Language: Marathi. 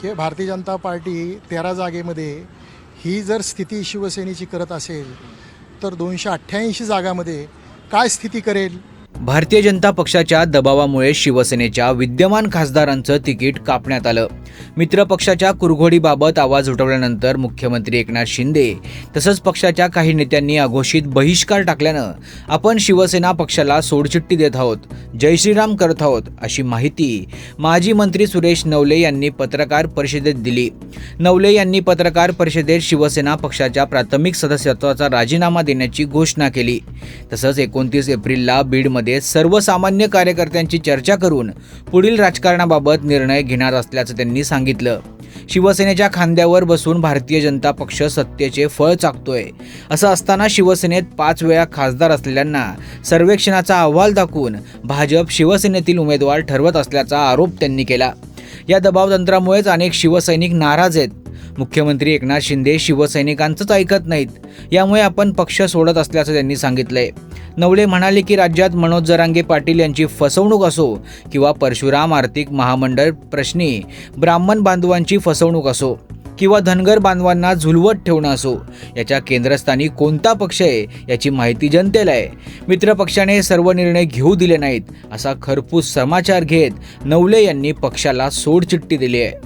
की भारतीय जनता पार्टी तेरा जागेमध्ये ही जर स्थिती शिवसेनेची करत असेल तर दोनशे अठ्ठ्याऐंशी जागामध्ये काय स्थिती करेल? भारतीय जनता पक्षाच्या दबावामुळे शिवसेनेच्या विद्यमान खासदारांचं तिकीट कापण्यात आलं. मित्र पक्षाच्या कुरघोडीबाबत आवाज उठवल्यानंतर मुख्यमंत्री एकनाथ शिंदे तसंच पक्षाच्या काही नेत्यांनी अघोषित बहिष्कार टाकल्यानं आपण शिवसेना पक्षाला सोडचिठ्ठी देत आहोत जय श्रीराम करत आहोत अशी माहिती माजी मंत्री सुरेश नवले यांनी पत्रकार परिषदेत दिली. नवले यांनी पत्रकार परिषदेत शिवसेना पक्षाच्या प्राथमिक सदस्यत्वाचा राजीनामा देण्याची घोषणा केली. तसंच एकोणतीस एप्रिलला बीडमध्ये सर्वसामान्य कार्यकर्त्यांची चर्चा करून पुढील राजकारणाबाबत निर्णय घेणार असल्याचं त्यांनी सांगितलं. शिवसेनेच्या खांद्यावर बसून भारतीय जनता पक्ष सत्तेचे फळ चाकतोय. असं असताना शिवसेनेत पाच वेळा खासदार असलेल्यांना सर्वेक्षणाचा अहवाल दाखवून भाजप शिवसेनेतील उमेदवार ठरवत असल्याचा आरोप त्यांनी केला. या दबावतंत्रामुळेच अनेक शिवसैनिक नाराज आहेत. मुख्यमंत्री एकनाथ शिंदे शिवसैनिकांचंच ऐकत नाहीत. यामुळे आपण पक्ष सोडत असल्याचं त्यांनी सांगितलंय. नवले म्हणाले की राज्यात मनोज जरांगे पाटील यांची फसवणूक असो किंवा परशुराम आर्थिक महामंडळ प्रश्नी ब्राह्मण बांधवांची फसवणूक असो किंवा धनगर बांधवांना झुलवत ठेवणं असो याच्या केंद्रस्थानी कोणता पक्ष आहे याची माहिती जनतेला आहे. मित्रपक्षाने सर्व निर्णय घेऊ दिले नाहीत असा खरपूस समाचार घेत नवले यांनी पक्षाला सोडचिठ्ठी दिली आहे.